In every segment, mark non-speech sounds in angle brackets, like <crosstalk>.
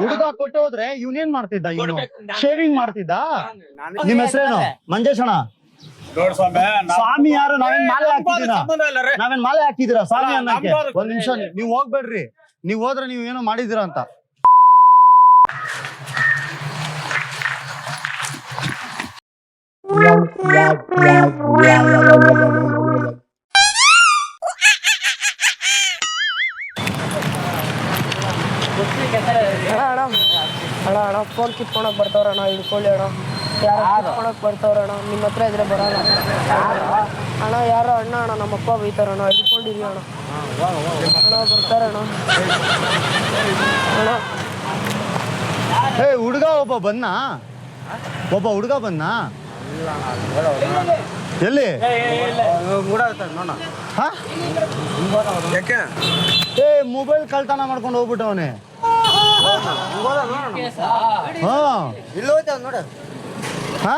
ಹುಡುಗ ಕೊಟ್ಟು ಹೋದ್ರೆ ಇವನೇನ್ ಮಾಡ್ತಿದ್ದ ಇವನು? ಶೇವಿಂಗ್ ಮಾಡ್ತಿದ್ದ? ನಿಮ್ ಹೆಸರೇನು? ಮಂಜೇಶಣ ಸ್ವಾಮಿ ಯಾರು? ನಾವೇನ್ ಮಾಲೆ ಇಲ್ಲ ನಾವೇನ್ ಮಾಲೆ ಹಾಕಿದ್ದೀರಾ ಸ್ವಾಮಿ ಅನ್ನಕ್ಕೆ? ಒಂದ್ ನಿಮಿಷ ನೀವ್ ಹೋಗ್ಬೇಡ್ರಿ. ನೀವ್ ಹೋದ್ರೆ ನೀವ್ ಏನೋ ಮಾಡಿದೀರ ಅಂತ. ಅಣ್ಣ ಅಣ್ಣ ಅಣ್ಣ ಫೋನ್ ಕಿತ್ಕೊಳಕ್ ಬರ್ತಾವ್ರ ಅಣ್ಣ ಹಿಡ್ಕೊಳ್ಳಿ ಅಣ್ಣ. ಯಾರು ಕಿತ್ಕೊಳಕ್ ಬರ್ತಾವ್ರ ಅಣ್ಣ ನಿಮ್ಮ ಹತ್ರ ಇದ್ರೆ ಬರಲ್ಲ. ಅಣ್ಣ ಯಾರೋ ಅಣ್ಣ ಅಣ್ಣ ನಮ್ಮ ಅಪ್ಪ ಬೈತಾರ ಅಣ್ಣ ಹಿಡ್ಕೊಂಡಿರಿ ಅಣ್ಣ. ಅಣ್ಣ ಬರ್ತಾರೆ ಅಣ್ಣ. ಅಣ್ಣ. ಏ ಹುಡುಗ ಒಬ್ಬ ಬನ್ನ? ಒಬ್ಬ ಹುಡುಗ ಬನ್ನ? ಎಲ್ಲಿ? ಹಾ? ಏ ಮೊಬೈಲ್ ಕಳ್ತನ ಮಾಡ್ಕೊಂಡು ಹೋಗ್ಬಿಟ್ಟವನೆ. ಹಾ.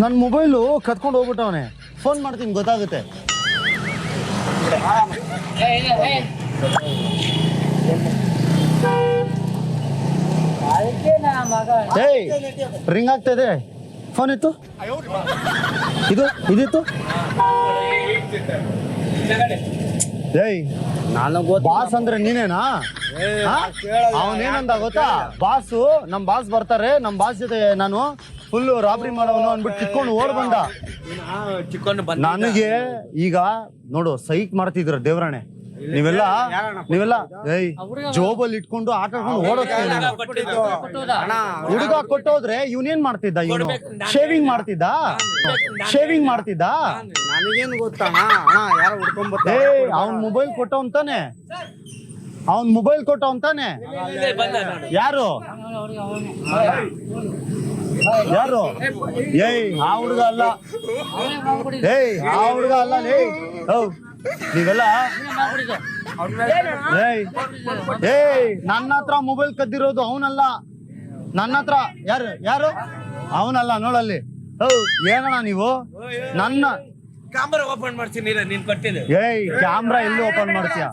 ನನ್ನ ಮೊಬೈಲು ಕತ್ಕೊಂಡು ಹೋಗ್ಬಿಟ್ಟವನೆ ಫೋನ್ ಮಾಡ್ತೀನಿ, ಗೊತ್ತಾಗುತ್ತೆ. ಏಯ್ ರಿಂಗ್ ಇದೆ. ಫೋನ್ ಇತ್ತು? ಇದು, ಇದಿತ್ತು? ಏಯ್ ಬಾಸ್ ಅಂದ್ರೆ ನೀನೇನಾ? ಅವನೇನಂದ ಗೊತ್ತಾ? ಬಾಸು ನಮ್ ಬಾಸ್ ಬರ್ತಾರೆ ನಮ್ ಬಾಸ್ ಜೊತೆ ನಾನು ಫುಲ್ ರಾಬರಿ ಮಾಡೋನು ಅನ್ಬಿಟ್ಟು ಚಿಕ್ಕೊಂಡು ಓಡ್ ಬಂದ. ನನಗೆ ಈಗ ನೋಡು ಸೈಕ್ ಮಾಡ್ತಿದ್ರು ದೇವ್ರಾಣೆ. ನೀವೆಲ್ಲ ನೀವೆಲ್ಲ ಏಯ್ ಜೋಬಲ್ಲಿ ಇಟ್ಕೊಂಡು ಆಟ ಆಡ್ಕೊಂಡು ಓಡೋಗ್ತೀನಿ ಹುಡುಗ ಕೊಟ್ಟೋದ್ರೆ ಇವನೇನ್ ಮಾಡ್ತಿದ್ದ ಇವನು? ಶೇವಿಂಗ್ ಮಾಡ್ತಿದ್ದ? ಶೇವಿಂಗ್ ಮಾಡ್ತಿದ್ದ? ನನಗೇನು ಗೊತ್ತಾ? ಅಣ್ಣ ಯಾರೋ ಹುಡ್ಕೊಂಡ್ ಅವನ್ ಮೊಬೈಲ್ ಕೊಟ್ಟೋ ಅಂತಾನೆ ಅವನ್ ಮೊಬೈಲ್ ಕೊಟ್ಟೋ ಅಂತಾನೆ ಯಾರು? ಯಾರು? ಏಯ್ ಆ ಹುಡುಗ ಅಲ್ಲ. ಏಯ್ ಆ ಹುಡುಗ ಅಲ್ಲ. ಲೇ ಹೌ ನೀವೆಲ್ಲ? ಏಯ್ ನನ್ನ ಹತ್ರ ಮೊಬೈಲ್ ಕದ್ದಿರೋದು ಅವನಲ್ಲ. ನನ್ನ ಹತ್ರ, ಯಾರು ಯಾರು? ಅವನಲ್ಲ ನೋಡಲ್ಲಿ. ಏನಣ್ಣ ನೀವು? ನನ್ನ ಕ್ಯಾಮ್ರಾ ಓಪನ್ ಮಾಡ್ತೀನಿ ನೀನ್ ಕೊಟ್ಟಿದ್ದು. ಏಯ್ ಕ್ಯಾಮ್ರಾ ಎಲ್ಲಿ ಓಪನ್ ಮಾಡ್ತೀಯ?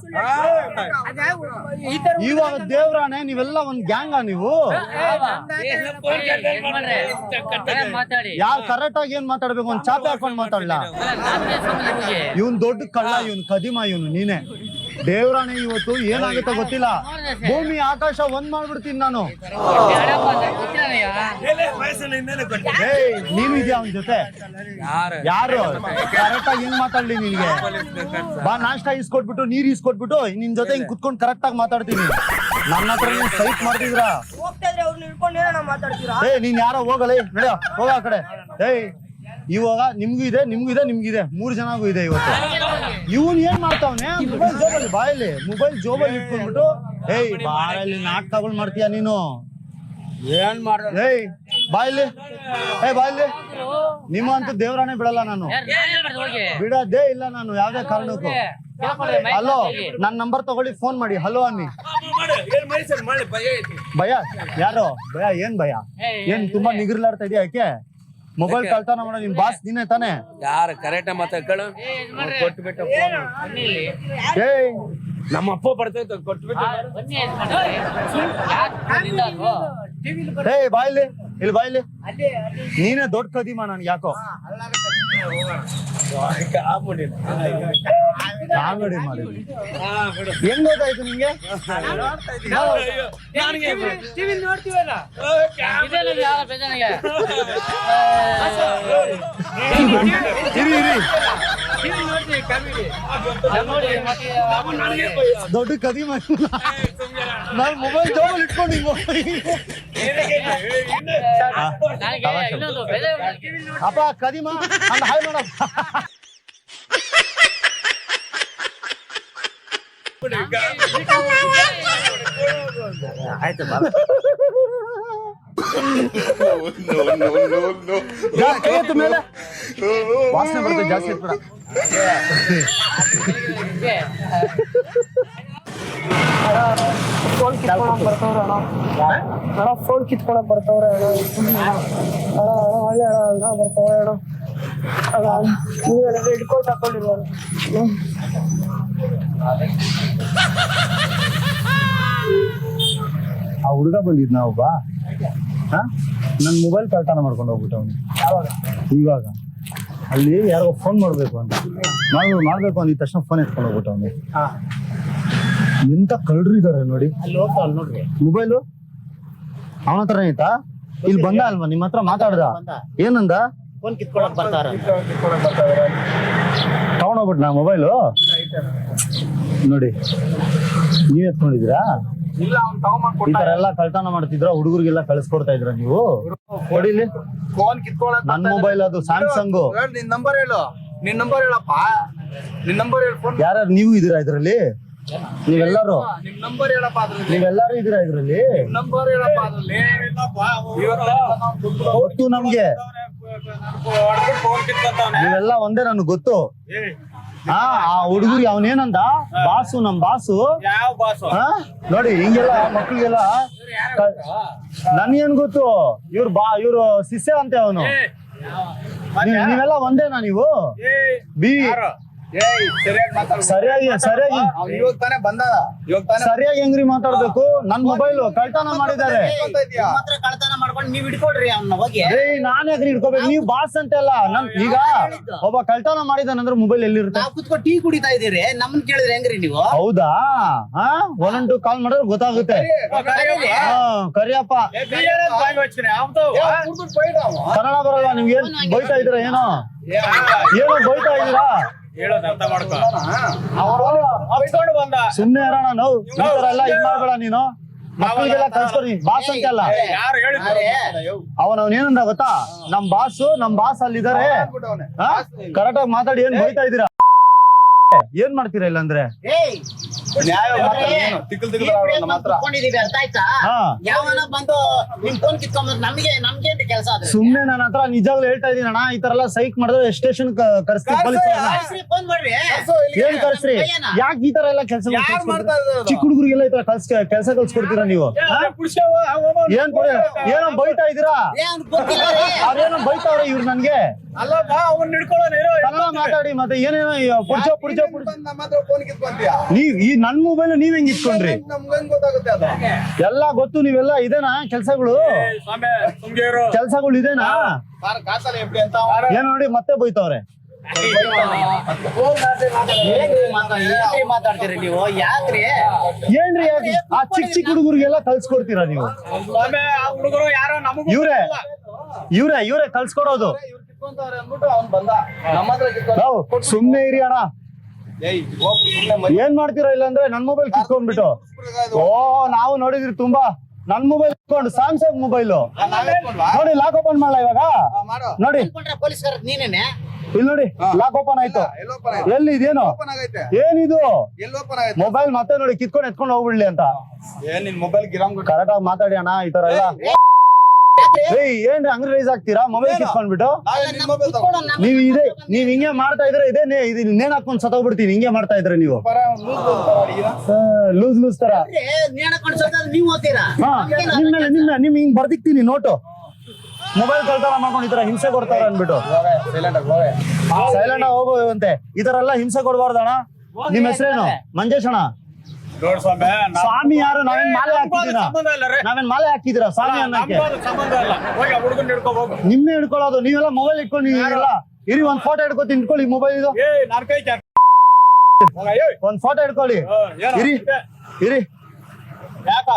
ಇವಾಗ ದೇವ್ರಾಣೆ ನೀವೆಲ್ಲ ಒಂದ್ ಗ್ಯಾಂಗ ನೀವು? ಯಾವ ಯಾರ್ ಕರೆಕ್ಟ್ ಆಗಿ ಏನ್ ಮಾತಾಡ್ಬೇಕು? ಒಂದ್ ಚಾಪೆ ಹಾಕೊಂಡ್ ಮಾತಾಡ್ಲಾ? ಇವನ್ ದೊಡ್ಡ ಕಳ್ಳ ಇವನ್ ಕದಿಮ ಇವನು ನೀನೆ. ದೇವ್ರಾಣೆ ಇವತ್ತು ಏನಾಗುತ್ತೆ ಗೊತ್ತಿಲ್ಲ? ಭೂಮಿ ಆಕಾಶ ಒಂದ್ ಮಾಡ್ಬಿಡ್ತೀನಿ ನಾನು. ನೀವಿದ್ಯಾ ಅವನ್ ಜೊತೆ? ಯಾರು? ಯಾರು? ಕರೆಕ್ಟ್ ಆಗಿ ಹೆಂಗ್ ಮಾತಾಡ್ಲಿ ನಿನ್ಗೆ? ಬಾ ನಾಷ್ಟ ಇಸ್ಕೊಟ್ಬಿಟ್ಟು ನೀರ್ ಇಸ್ಕೊಟ್ಬಿಟ್ಟು ನಿನ್ ಜೊತೆ ಹಿಂಗ್ ಕುತ್ಕೊಂಡ್ ಕರೆಕ್ಟ್ ಆಗಿ ಮಾತಾಡ್ತೀನಿ. ನನ್ನ ಹತ್ರ ನೀನ್ ಸೈಟ್ ಮಾಡ್ತಿದ್ರಾ? ಹೋಗ್ತಾ ಇದ್ರೆ ಅವ್ರನ್ನ ಹಿಡ್ಕೊಂಡು ಏನಣ್ಣ ಮಾತಾಡ್ತೀರಾ? ಏ ನೀನ್ ಯಾರೋ ಹೋಗಲ್ಲ ನಡೆಯ ಹೋಗ ಆ ಕಡೆ. ಏಯ್ ಇವಾಗ ನಿಮ್ಗೂ ಇದೆ ನಿಮ್ಗೂ ಇದೆ ನಿಮ್ಗಿದೆ ಮೂರು ಜನಗೂ ಇದೆ ಇವತ್ತು. ಇವನ್ ಏನ್ ಮಾಡ್ತಾವನೆ? ಮೊಬೈಲ್ ಜೋಬಲ್ಲಿ ಬಾಯಲ್ಲಿ. ಮೊಬೈಲ್ ಜೋಬಲ್ಲಿ ಇಟ್ಕೊಂಡ್ಬಿಟ್ಟು ಏಯ್ ಬಾಯಲ್ಲಿ ತಗೊಂಡ್ ಮಾಡ್ತೀಯ ನೀನು? ಏನ್ ಮಾಡ ಏಯ್ ಬಾಯಲ್ಲಿ. ಏ ಬಾಯಲ್ಲಿ. ನಿಮ್ಮ ಅಂತೂ ದೇವ್ರಾಣೆ ಬಿಡಲ್ಲ ನಾನು. ಬಿಡೋದೇ ಇಲ್ಲ ನಾನು ಯಾವ್ದೇ ಕಾರಣಕ್ಕೂ. ಹಲೋ ನನ್ ನಂಬರ್ ತಗೊಳ್ಳಿ ಫೋನ್ ಮಾಡಿ. ಹಲೋ ಅನ್ನಿ. ಭಯ? ಯಾರು? ಭಯ? ಏನ್ ಭಯ? ಏನ್ ತುಂಬಾ ನಿಗಿರ್ಲಾಡ್ತಾ ಇದೆಯಾ ಯಾಕೆ ಮೊಬೈಲ್ ಕಳ್ತಾನ ಮೇಡಮ್ ನಿನ್ ಬಾಸ್ ನಿನ್ನೇ ತಾನೆ. ಯಾರು ಕರೆಕ್ಟ್ ಮಾತಾಡ್ಕೊಳ್ಳು? ಕೊಟ್ಬಿಟ್ಟು ಏಯ್. ನಮ್ಮ ಅಪ್ಪ ಬರ್ತೈತೆ ಕೊಟ್ಬಿಟ್ಟು ಏಯ್ ಬಾಯ್ಲಿ ಇಲ್ಲಿ. ಬಾಯ್ಲಿ ನೀನೇ ದೊಡ್ಡ ಕದೀಮ ನನ್ಗೆ ಯಾಕೋ? ಕಾಮಿಡಿ ಮಾಡಿ ಹೆಂಗ್ ಗೊತ್ತಾಯ್ತು ನಿಂಗೆ ಟಿವಿ ನೋಡ್ತೀವಲ್ಲ ಇರಿ ಇರಿ ದೊಡ್ಡ ಕದಿಮ ನಾನು ಮೊಬೈಲ್ ಜೋಬಲ್ಲಿ ಇಟ್ಕೊಂಡು ಹಿಂಗ್ ಅಪ್ಪ ಕದಿಮ ಅಂದ್ ಹಾಯ್ ಮಾಡಪ್ಪ ಮೇಲೆ ವಾಸನೆ ಬರುತ್ತೆ ಜಾಸ್ತಿ ಎತ್ಬೇಡ ಫೋನ್ ಕಿತ್ಕೊಳಕ್ ಬರ್ತಾವ್ರ ಅಣ್ಣ ಅಣ್ಣ ಫೋನ್ ಕಿತ್ಕೊಳಕ್ ಬರ್ತಾವ್ರೆ ಅಣ್ಣ ಅಣ್ಣ ಅಣ್ಣ ಒಳ್ಳೆ ಅಣ್ಣ ಅಂತ ಬರ್ತಾವ್ರೆ ಅಣ್ಣ ಅಣ್ಣ ನೀವು ಹಿಡ್ಕೊಂಡು ಹಾಕೊಂಡಿರೋ <laughs> ಆ ಹುಡುಗ ಬಂದಿದ್ನ ಒಬ್ಬ ಹಾ? ನನ್ನ ಮೊಬೈಲ್ ಕಳ್ತನ ಮಾಡ್ಕೊಂಡು ಹೋಗ್ಬಿಟ್ಟ ಅವನು. ಇವಾಗ. ಅಲ್ಲಿ ಯಾರೋ ಫೋನ್ ಮಾಡ್ಬೇಕು ಅಂತ. ನಾವು ಮಾಡ್ಬೇಕು ಅಂದಿದ ತಕ್ಷಣ ಫೋನ್ ಎತ್ಕೊಂಡು ಹೋಗ್ಬಿಟ್ಟ ಅವನು. ಎಂತ ಕಳ್ಳರು ಇದಾರೆ ನೋಡಿ. ಮೊಬೈಲು ಅವನ ಹತ್ರ ಐತಾ ಇಲ್ಲಿ ಬಂದ ಅಲ್ವಾ? ನಿಮ್ಮ ಹತ್ರ ಮಾತಾಡ್ದ? ಏನಂದ? ಫೋನ್ ಕಿತ್ಕೊಳಕ್ ಬರ್ತಾರ. ತಗೊಂಡೋಗ್ಬಿಟ್ ನಾ ಮೊಬೈಲು ನೋಡಿ. ನೀವ್ ಎತ್ಕೊಂಡಿದ್ದೀರಾ? ಇಲ್ಲ ಅವ್ನ್ ತಗೊಂಬಂದ್ ಈ ತರ ಎಲ್ಲ ಕಳ್ತನ ಮಾಡ್ತಿದ್ರ ಹುಡುಗರಿಗೆಲ್ಲ ಕಳ್ಸ್ಕೊಡ್ತಾ ಇದ್ರ ನೀವು? ಕೊಡಿಲಿ ಫೋನ್ ಕಿತ್ಕೊಳಕ್ ನನ್ ಮೊಬೈಲ್ ಅದು ಸ್ಯಾಮ್ಸಂಗ್ ಹೇಳು ನಿನ್ ನಂಬರ್ ಹೇಳು. ನಿನ್ ನಂಬರ್ ಹೇಳಪ್ಪ. ನಿನ್ ನಂಬರ್ ಹೇಳು ಫೋನ್ ಯಾರ್ಯಾರು ನೀವು ಇದೀರಾ ಇದ್ರಲ್ಲಿ? ನೀವೆಲ್ಲರೂ? ನಿನ್ ನಂಬರ್ ಹೇಳಪ್ಪ ಅದ್ರಲ್ಲಿ. ನೀವೆಲ್ಲರೂ ಇದೀರಾ ಇದ್ರಲ್ಲಿ? ನಂಬರ್ ಹೇಳಪ್ಪ ಅದ್ರಲ್ಲಿ. ಗೊತ್ತು ನಮ್ಗೆ. ಫೋನ್ ಕಿತ್ಕೊಂತವ್ನೆ. ನೀವೆಲ್ಲ ಒಂದೇ ನನ್ಗೆ ಗೊತ್ತು. ಹಾ ಆ ಹುಡುಗರು ಅವನೇನಂದ ಬಾಸು ನಮ್ ಬಾಸು. ಯಾವ ಬಾಸ್? ಹಾ ನೋಡಿ ಹಿಂಗೆಲ್ಲ ಮಕ್ಳಿಗೆಲ್ಲ ನನ್ಗೇನ್ ಗೊತ್ತು? ಇವ್ರು ಬಾ ಇವ್ರು ಶಿಷ್ಯ ಅಂತೆ ಅವನು. ನೀವೆಲ್ಲ ಒಂದೇನಾ ನೀವು? ಬಿ ಸರಿಯಾಗಿ ಮಾತಾಡು. ಸರಿಯಾಗಿ ಸರಿಯಾಗಿ. ಅವ್ನು ಇವಾಗ ತಾನೇ ಬಂದ ಇವಾಗ ತಾನೇ ಸರಿಯಾಗಿ ಹೆಂಗ್ರಿ ಮಾತಾಡ್ಬೇಕು? ನನ್ ಮೊಬೈಲ್ ಕಳ್ತನ ಮಾಡಿದ್ದಾರೆ. ಮಾತ್ರ ಕಳ್ತನ ಮಾಡ್ಕೊಂಡು ನೀವ್ ಹಿಡ್ಕೊಡ್ರಿ ಅವ್ನ ಹೋಗಿ. ಏಯ್ ನಾನ್ ಹೆಂಗ್ರಿ ಹಿಡ್ಕೊಬೇಕು? ನೀವು ಬಾಸ್ ಅಂತೆಲ್ಲ. ನನ್ ಈಗ ಒಬ್ಬ ಕಳ್ತನ ಮಾಡಿದಾನಂದ್ರೆ ಮೊಬೈಲ್ ಎಲ್ಲಿರುತ್ತೆ? ಕುತ್ಕೊಂಡು ಟೀ ಕುಡಿತಾ ಇದೀರಿ ನಮ್ಮನ್ ಕೇಳಿದ್ರೆ ಹೆಂಗ್ರಿ ನೀವು? ಹೌದಾ? ಹಾ? ಒನ್ ಟು ಕಾಲ್ ಮಾಡಿದ್ರೆ ಗೊತ್ತಾಗುತ್ತೆ. ಹಾ ಕರಿಯಪ್ಪ. ಕನ್ನಡ ಬರಲ್ಲ ನಿಮ್ಗೆ ಏನ್ ಬೈತಾ ಇದ್ರ ಏನೋ? ಏನೋ ಬೈತಾ ಸುಮ್ನೆ ಇರೋಣ ನಾವು. ಈ ತರ ಎಲ್ಲ ಇದ್ ಮಾಡ್ಬೇಡ ನೀನು. ಮಕ್ಕಳಿಗೆಲ್ಲ ಕಳ್ಸ್ಕೊಡಿ. ಬಾಸ್ ಅಂತೆಲ್ಲ ಅವನ ಅವನ್ ಏನಂದ ಗೊತ್ತಾ? ನಮ್ ಬಾಸ್ ನಮ್ ಬಾಸ್ ಅಲ್ಲಿದ್ದಾರೆ ಕರೆಕ್ಟ್ ಆಗಿ ಮಾತಾಡಿ ಏನ್ ಬೈತಾ ಇದೀರಾ ಏನ್ ಮಾಡ್ತೀರಾ ಇಲ್ಲಾಂದ್ರೆ? ಏಯ್. ನ್ಯಾಯ ಮಾತಾಡು ನೀನು. ತಿಕ್ಕಲ್ ತಿಕ್ಕಲ್ ಆಡೋಣ ನಮ್ಮ ಹತ್ರ ಕುತ್ಕೊಂಡಿದೀವಿ ಅರ್ಥ ಆಯ್ತಾ? ಹಾ. ಯಾವನ ಬಂದು ನಿಮ್ ಫೋನ್ ಕಿತ್ಕೊಂಡ್ ನಮ್ಗೆ ನಮ್ಗೇನ್ ಕೆಲಸ ಸುಮ್ನೆ ನನ್ನ ಹತ್ರ ನಿಜಾಗ್ಲೂ ಹೇಳ್ತಾ ಇದೀನಿ ಅಣ್ಣ ಈ ತರ ಎಲ್ಲ ಸೈಕ್ ಮಾಡಿದ್ರೆ ಸ್ಟೇಷನ್ ಕರೆಸ್ತೀವಿ? ಪೊಲೀಸ್ ಫೋನ್ ಮಾಡ್ರಿ. ಏನ್ ಕರ್ಸ್ರಿ? ಯಾಕೆ ಈ ತರ ಎಲ್ಲ ಕೆಲಸ ಯಾರ್ ಮಾಡ್ತಾ ಇರೋದು? ಚಿಕ್ಕ ಹುಡುಗರಿಗೆಲ್ಲ ಈ ತರ ಕಲ್ಸ್ ಕೆಲಸ ಕಲ್ಸ್ಕೊಡ್ತೀರಾ ನೀವು? ಏನ್ ಕೊಡಿ ಏನೋ ಬೈತಾ ಇದೀರಾ ಏ ಅವ್ನ್ ಗೊತ್ತಿಲ್ಲ ರೀ. ಅವ್ರೇನೋ ಬೈತಾವ್ರೆ ಇವ್ರು ನನ್ಗೆ? ಅಲ್ಲಪ್ಪ ಅವ್ನ್ ಇರೋ ಕನ್ನಡ ಮಾತಾಡಿ ಮತ್ತೆ ಏನೇನೋ ಪುಡ್ಚೋ ಪುಡ್ಚೋ ಪುಡ್ಚೋ. ನಮ್ಮ ಹತ್ರ ಫೋನ್ ಕಿತ್ಕೊಂತೀಯ? ನೀವ್ ಈ ನನ್ ಮೊಬೈಲ್ ನೀವ್ ಹೆಂಗ್ ಇಟ್ಕೊಂಡ್ರಿ? ನಮ್ಗೇನ್ ಗೊತ್ತಾಗುತ್ತೆ ಅದು? ಎಲ್ಲ ಗೊತ್ತು ನೀವೆಲ್ಲ ಇದೇನಾ ಕೆಲ್ಸಗಳು? ಕೆಲ್ಸಗಳು ಇದೇನಾ? ಏನ್ ನೋಡಿ ಮತ್ತೆ ಬೈತವ್ರೆ. ಏನ್ರಿ ಮಾತಾಡ್- ಏನ್ರಿ ಮಾತಾಡ್ತೀರಿ ನೀವು? ಯಾಕ್ರಿ? ಏನ್ರಿ ಆ ಚಿಕ್ಕ ಚಿಕ್ಕ ಹುಡುಗರಿಗೆಲ್ಲ ಕಲ್ಸ್ಕೊಡ್ತೀರಾ ನೀವು? ಸ್ವಾಮಿ ಇವ್ರೆ ಹುಡುಗರು ಯಾರೋ ನಮಗೂ ಇವ್ರೇ ಇವ್ರೇ ಇವ್ರೇ ಕಲ್ಸ್ಕೊಡೋದು ಇವ್ರು ಕಿತ್ಕೊಂತವ್ರೆ ಅಂದ್ಬಿಟ್ಟು ಅವ್ನ್ ಬಂದ. ನಮ್ಮ ಹತ್ರ ಸುಮ್ನೆ ಇರಿ ಅಣ್ಣ. ಏನ್ ಮಾಡ್ತೀರಾ ಇಲ್ಲಾಂದ್ರೆ ನನ್ ಮೊಬೈಲ್ ಕಿತ್ಕೊಂಡ್ಬಿಟ್ಟು. ಓ ನಾವು ನೋಡಿದ್ರಿ ತುಂಬಾ. ನನ್ ಮೊಬೈಲ್ ಇಟ್ಕೊಂಡು ಸ್ಯಾಮ್ಸಂಗ್ ಮೊಬೈಲ್ ನೋಡಿ ಲಾಕ್ ಓಪನ್ ಮಾಡ್ಲಾ ಇವಾಗ? ನೋಡಿ. ಇಲ್ಲಿ ನೋಡಿ ಲಾಕ್ ಓಪನ್ ಆಯ್ತು. ಎಲ್ಲಿ ಇದೇನು? ಓಪನ್ ಆಗೈತೆ. ಏನಿದು? ಎಲ್ಲಿ ಓಪನ್ ಆಗೈತೆ. ಮೊಬೈಲ್ ಮತ್ತೆ ನೋಡಿ ಕಿತ್ಕೊಂಡು ಎತ್ಕೊಂಡು ಹೋಗ್ಬಿಡ್ಲಿ ಅಂತ. ಏನ್ ನಿನ್ ಮೊಬೈಲ್ ಕರೆಕ್ಟ್ ಆಗಿ ಮಾತಾಡಿ ಅಣ್ಣ ಈ ತರ ಎಲ್ಲ. ಏಯ್ ಏನ್ ಅಂಗಡಿ ರೈಸ್ ಆಗ್ತೀರಾ? ಮೊಬೈಲ್ ಕಿತ್ಕೊಂಡ್ಬಿಟ್ಟು? ನಾವೇ ನಿನ್ ನೀವ್ ಇದೆ ನೀವ್ ಹಿಂಗೆ ಮಾಡ್ತಾ ಇದ್ರೆ ಇದೇ ನೇ- ಇದು ನೇಣ್ ಹಾಕೊಂಡ್ ಸತ್ತೋಗ್ಬಿಡ್ತೀನಿ ಹಿಂಗೆ ಮಾಡ್ತಾ ಇದ್ರೆ ನೀವು? ಲೂಸ್ ಲೂಸ್ ತರ. ನೇಣ ಕೊಂಡ್ಸೋದಾದ್ರೆ ನೀವು ಓದ್ತೀರಾ? ಹಾ ನಿಮ್ ಮೇಲೆ ನಿಮ್ ನಿಮ್ ಹಿಂಗ್ ಬರ್ದಿಕ್ತೀನಿ ನೋಟು. ಮೊಬೈಲ್ ಕಳ್ತಾರ ಮಾಡ್ಕೊಂಡು ಈ ತರ ಹಿಂಸೆ ಕೊಡ್ತಾರ ಅನ್ಬಿಟ್ಟು ಹೋಗೆ, ಸೈಲೆಂಟ್ ಆಗಿ ಹೋಗುವಂತೆ ಈ ತರ ಎಲ್ಲ ಹಿಂಸೆ ಕೊಡ್ಬಾರ್ದಣ್ಣ ನಿಮ್ ಹೆಸರೇನು? ಮಂಜೇಶ್ ಅಣ್ಣ ಸ್ವಾಮಿ, ಸ್ವಾಮಿ ಯಾರು ನಾವೇನ್ ಮಾಲೆ ಹಾಕಿದ್ದೀರಾ. ನಾವೇನ್ ಮಾಲೆ ಹಾಕಿದ್ದೀರಾ ಸ್ವಾಮಿ ಅನ್ನಕ್ಕೆ? ನಮ್ಗೂ ಸಂಬಂಧ ಇಲ್ಲ. ಹೋಗಿ ಆ ಹುಡುಗನ್ ಹಿಡ್ಕೊ ಹೋಗು. ನಿಮ್ನೆ ಹಿಡ್ಕೊಳ್ಳೋದು ನೀವೆಲ್ಲ ಮೊಬೈಲ್ ಇಟ್ಕೊಂಡಿದ್ದೀರಲ್ಲ ಇರಿ ಒಂದ್ ಫೋಟೋ ಹಿಡ್ಕೊತೀನಿ ಇಟ್ಕೊಳ್ಳಿ ಮೊಬೈಲ್ ಇದು. ಏ ನನ್ ಕೈ ಚಾಚ್. ಒಂದ್ ಫೋಟೋ ಹಿಡ್ಕೊಳ್ಳಿ. ಇರಿ. ಇರಿ. ಯಾಕ?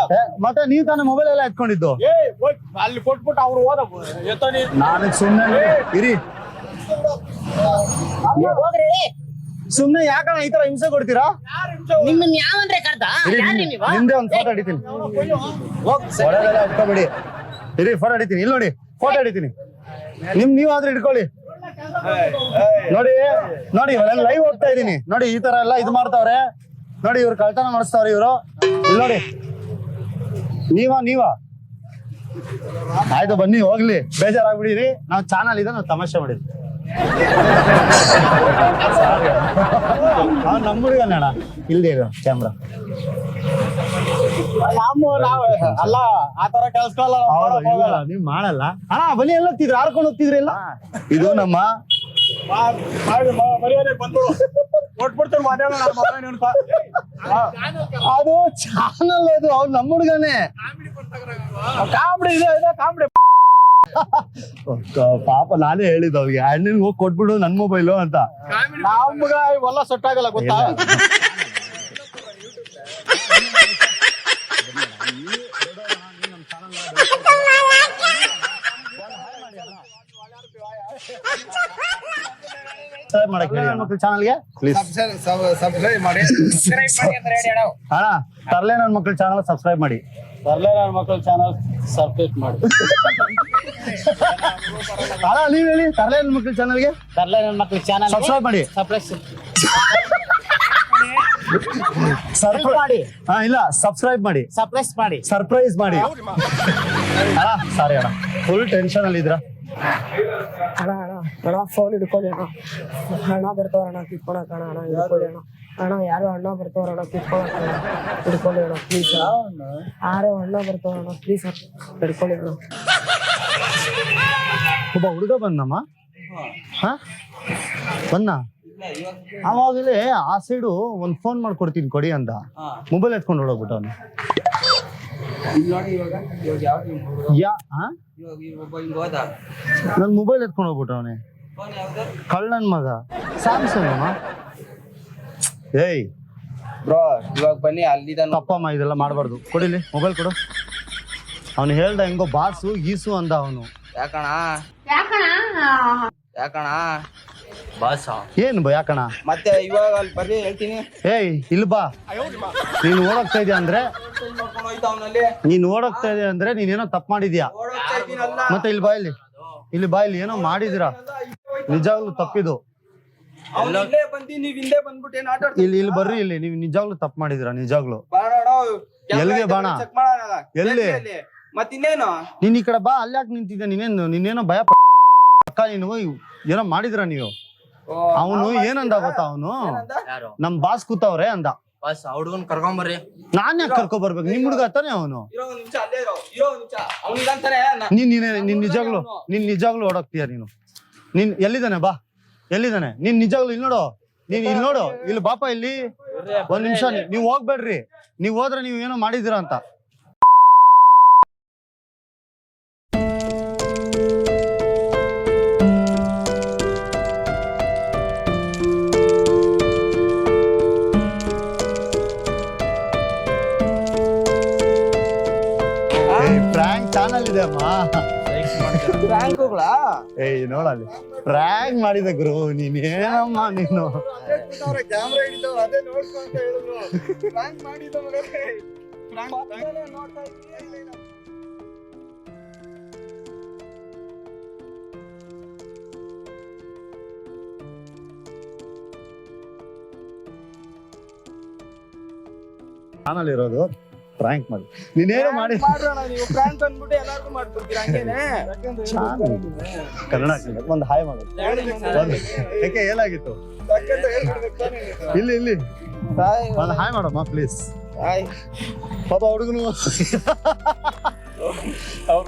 ಮತ್ತೆ ನೀವ್ ತಾನೇ ಮೊಬೈಲ್ ಎಲ್ಲ ಎತ್ಕೊಂಡಿದ್ದು? ಏಯ್, ಅಲ್ಲಿ ಕೊಟ್ಬಿಟ್ಟು ಅವ್ರು ನೀ ನಾನು. ಸುಮ್ಮನೆ ಇರಿ. ಹೋಗ್ರಿ. ಸುಮ್ನೆ ಯಾಕಣ ಈ ತರ ಹಿಂಸೆ ಕೊಡ್ತೀರಾ? ನಿಮ್ಮನ್ ಯಾವ ಕರ್ದ? ನೀವು? ನಿಮ್ದೇ ಒಂದ್ ಫೋಟೋ ಹಿಡಿತೀನಿ. ಹೊರಗೆಲ್ಲ ಇಟ್ಕೊಬೇಡಿ ಇರಿ ಫೋಟೋ ಹಿಡಿತೀನಿ. ಇಲ್ಲಿ ನೋಡಿ ಫೋಟೋ ಹಿಡಿತೀನಿ. ನಿಮ್ ನೀವ್ ಆದ್ರೆ ಇಟ್ಕೊಳ್ಳಿ ನೋಡಿ ನೋಡಿ ಲೈವ್ ಹೋಗ್ತಾ ಇದೀನಿ ನೋಡಿ ಈ ತರ ಎಲ್ಲ ಇದು ಮಾಡ್ತಾವ್ರೆ. ನೋಡಿ ಇವ್ರು ಕಳ್ತನ ಮಾಡಿಸ್ತಾವ್ರೆ ಇವರು. ಇಲ್ಲಿ ನೋಡಿ. ನೀವ ನೀವಾ. ಆಯ್ತು ಬನ್ನಿ ಹೋಗ್ಲಿ. ಬೇಜಾರಾಗ್ಬಿಡಿರಿ. ನಾವು ಚಾನಲ್ ಇದೆ ನಾವು ತಮಾಷೆ ಮಾಡಿದ್ವಿ. ನಮ್ಮ ಇಲ್ದೇ ಇರೋ ಕ್ಯಾಮ್ರಾ ನಮ್ಮ ನಾವು ಅಲ್ಲ ಆ ತರ ನಾವು ಮಾಡಲ್ಲ. ಅಣ್ಣ ಬಲಿ ಎಲ್ಲ ಹೋಗ್ತಿದ್ರಿ ಹಾರ್ಕೊಂಡು ಹೋಗ್ತಿದ್ರಿ ಇಲ್ಲ ಇದು ನಮ್ಮ ಮರ್ಯಾದೆ ಬಂದು ಕೊಟ್ಬಿಡ್ತಾರೆ ಅದು ಚಾನಲ್ ಅದು ಅವ್ರು ನಮ್ಮ ಹುಡುಗನೇ ಕಾಮಿಡಿ ಇದೆ ಇದೆ ಕಾಮಿಡಿ. ಪಾಪ ನಾನೇ ಹೇಳಿದ್ದು ಅವ್ರಿಗೆ. ಅಣ್ಣನ್ ಹೋಗಿ ಕೊಟ್ಬಿಡು ನನ್ ಮೊಬೈಲು ಅಂತ. ನಮ್ಗ ಇವೆಲ್ಲ ಸೊಟ್ಟಾಗಲ್ಲ ಆಗಲ್ಲ ಗೊತ್ತಾ? ಸಬ್ಸ್ಕ್ರೈಬ್ ಮಾಡಕ್ ಹೇಳಿ ಮಕ್ಕಳು ಚಾನಲ್ಗೆ ಪ್ಲೀಸ್ ಸಬ್ಸ್ಕ್ರೈಬ್ ಮಾಡಿ. ಅಣ್ಣ. ತರ್ಲೆ ನನ್ನ ಮಕ್ಕಳು ಚಾನಲ್ ಸಬ್ಸ್ಕ್ರೈಬ್ ಮಾಡಿ. ಬರ್ಲೇ ನನ್ನ ಮಕ್ಕಳ ಚಾನಲ್ ಸಬ್ಸ್ಕ್ರೈಬ್ ಮಾಡಿ. ಅಲ್ಲ ನೀವ್ ಹೇಳಿ ತರಲೆ ನನ್ನ ಮಕ್ಕಳ ಚಾನಲ್ಗೆ ತರ್ಲೆ ನನ್ನ ಮಕ್ಕಳ ಚಾನಲ್ ಸಬ್ಸ್ಕ್ರೈಬ್ ಮಾಡಿ. ಸಪ್ರೆಸ್ ಸರ್ಪ್ರೈಸ್ ಮಾಡಿ. ಹಾ ಇಲ್ಲ ಸಬ್ಸ್ಕ್ರೈಬ್ ಮಾಡಿ. ಸರ್ಪ್ರೈಸ್ ಮಾಡಿ. ಸರ್ಪ್ರೈಸ್ ಮಾಡಿ. ಅಣ್ಣ ಸಾರಿ ಅಣ್ಣ. ಫುಲ್ ಟೆನ್ಷನ್ ಅಲ್ಲಿ ಇದ್ರ ಅಣ್ಣ ಅಣ್ಣ ಅಣ್ಣ ಫೋನ್ ಹಿಡ್ಕೊಳ್ಳಿ ಅಣ್ಣ. ಹಣ ಬರ್ತಾವ್ರಣ್ಣ ಕಿತ್ಕೊಳಕ್ ಅಣ್ಣ ಅಣ್ಣ ಹಿಡ್ಕೊಳ್ಳಿ ಅಣ್ಣ. ಅಣ್ಣ, ಯಾರು ಅಣ್ಣ ಬರ್ತಾವ್ರ ಅಣ್ಣ ಅಣ್ಣ. ಹಿಡ್ಕೊಳ್ಳಿ ಅಣ್ಣ ಪ್ಲೀಸ್ ಯಾರೋ ಅಣ್ಣ ಬರ್ತಾವ್ರಣ್ಣ ಪ್ಲೀಸ್ ಹಿಡ್ಕೊಳ್ಳಿ ಅಣ್ಣ. ಒಬ್ಬ ಹುಡುಗ ಬಂದಮ್ಮ. ಹಾ? ಬಂದ? ಆ ಸೈಡು ಒಂದು ಫೋನ್ ಮಾಡ್ಕೊಡ್ತೀನಿ, ಕೊಡಿ ಅಂತ. ಮೊಬೈಲ್ ಎತ್ಕೊಂಡು ಹೊಡೋಗ್ಬಿಟ್ಟು ಅವನು. ಯಾ, ಹಾ? ನನ್ನ ಮೊಬೈಲ್ ಎತ್ಕೊಂಡು ಹೋಗ್ಬಿಟ್ಟು ಅವನೇ. ಕಳ್ಳನ್ ಮಗ. ಸ್ಯಾಮ್ಸಂಗ್ ಅಮ್ಮ. ಏಯ್. ಬ್ರೋ ಇವಾಗ ಬನ್ನಿ ಅಲ್ಲಿದ ತಪ್ಪಮ್ಮ ಇದೆಲ್ಲ ಮಾಡಬಾರ್ದು. ಕೊಡಿಲಿ ಮೊಬೈಲ್ ಕೊಡು. ಅವನು ಹೇಳ್ದ ಹೆಂಗೋ ಬಾಸು ಈಸು ಅಂದ ಅವನು. ಯಾಕಣ ಯಾಕಣ ಬಾಸ. ಏನು ಬಾ ಯಾಕಣ ಮತ್ತೆ ಇವಾಗ ಅಲ್ಲಿ ಬರ್ರಿ ಹೇಳ್ತೀನಿ. ಏಯ್ ಇಲ್ಲಿ ಬಾ. ನೀನು ಓಡೋಗ್ತಾ ಇದೀಯ ಅಂದ್ರೆ? ನೋಡ್ಕೊಂಡು ಹೋಯ್ತು ಅವನಲ್ಲಿ ನೀನ್ ಓಡೋಗ್ತಾ ಇದೀಯ ಅಂದ್ರೆ ನೀನೇನೋ ತಪ್ಪು ಮಾಡಿದ್ಯಾ? ಓಡೋಗ್ತಾ ಇದ್ದೀನಲ್ಲ ಮತ್ತೆ ಇಲ್ಲಿ ಬಾ ಇಲ್ಲಿ. ಇಲ್ಲಿ ಬಾ ಇಲ್ಲಿ ಏನೋ ಮಾಡಿದಿರಾ. ನಿಜವಾಗ್ಲೂ ತಪ್ಪಿದು. ಅವ್ನು ಇಲ್ಲೇ ಬಂದಿ ನೀವ್ ಹಿಂದೆ ಬಂದ್ಬಿಟ್ಟು ಏನ್ ಆಟ ಇಲ್ಲಿ ಇಲ್ಲಿ ಬರ್ರಿ ಇಲ್ಲಿ. ನೀವು ನಿಜಾಗ್ಲು ತಪ್ಪು ಮಾಡಿದಿರಾ ನಿಜಾಗ್ಲು? ಬಾಣ ಎಲ್ಲಿಗೆ ಬಾಣ? ಎಲ್ಲಿ? ಮತ್ತಿನ್ನೇನು ನೀನ್ ಈ ಕಡೆ ಬಾ ಅಲ್ಲಿ ಯಾಕೆ ನಿಂತಿದ್ದೆ? ನೀನೇನು ನೀನೇನೋ ಭಯ ಪ- ಅಕ್ಕ ನೀನು ಏನೋ ಮಾಡಿದ್ರ ನೀವು? ಓ, ಅವನು ನಾವ್ ಏನಂದ ಗೊತ್ತಾ ಅವನು? ಏನಂದ? ಯಾರು? ನಮ್ ಬಾಸ್ ಕೂತವ್ರೆ ಅಂದ. ಬಾಸ್ ಹುಡುಗನ್ ಕರ್ಕೊಂಬರ್ರಿ ನಾನ್ ಯಾಕೆ ಕರ್ಕೊ ಬರ್ಬೇಕು? ನಿಮ್ ಹುಡುಗ ತಾನೆ ಅವನು? ಇರೋ ಒಂದ್ ನಿಮಿಷ ಅಲ್ಲೇ ಇರೋ ಇರೋ ಒಂದ್ ನಿಮಿಷ. ಅವ್ನಿಗಂತಾನೆ ನಾ- ನೀನ್ ನೀನ್ ನೀನ್ ನಿಜಾಗ್ಲು ನೀನ್ ನಿಜಾಗ್ಲು ಓಡೋಗ್ತೀಯ ನೀನು? ನೀನ್ ಎಲ್ಲಿದ್ದಾನೆ? ಬಾ. ಎಲ್ಲಿದ್ದಾನೆ? ನೀನ್ ನಿಜಾಗ್ಲು ಇಲ್ಲಿ ನೋಡು. ನೀನ್ ಇಲ್ಲಿ ನೋಡು. ಇಲ್ಲಿ ಬಾಪ ಇಲ್ಲಿ. ಒಂದ್ ನಿಮಿಷ ನೀವ್ ಹೋಗ್ಬೇಡ್ರಿ. ನೀವ್ ಹೋದ್ರೆ ನೀವ್ ಏನೋ ಮಾಡಿದೀರ ಅಂತ. ಏಯ್ ನೋಡಲ್ಲಿ ಪ್ರಾಂಕ್ ಮಾಡಿದ ಗುರು ನೀನ್? ಏನಮ್ಮ ನೀನು ಕ್ಯಾಮ್ರಾ ಹಿಡಿದವ್ರು ಅದೇ ನೋಡ್ಕೊಂತ ಹೇಳಿದ್ರು. ಮಗನೇ ನೋಡ್ತಾ ಇದ್ದೀನಿ. ಇರೋದು? ಪ್ರಾಂಕ್ ಮಾಡಿ. ನೀನೇನು ಮಾಡಿ ಮಾಡ್ರೋಣ ನೀವು ಪ್ರ್ಯಾಂಕ್ ಅಂದ್ಬಿಟ್ಟು ಎಲ್ಲಾರ್ಗು ಮಾಡ್ಬಿಡ್ತೀರಾ ಹಂಗೇನೆ? ಚಾನಲ್ ಕನ್ನಡ ಒಂದು ಹಾಯ್ ಮಾಡು. ಯಾಕೆ ಏನಾಗಿತ್ತು ಇಲ್ಲಿ ಇಲ್ಲಿ. ಹಾಯ್ ಒಂದು ಹಾಯ್ ಮಾಡಮ್ಮ ಪ್ಲೀಸ್ ಹಾಯ್ ಪಾಪ ಹುಡುಗನು. ಅವ್ರ್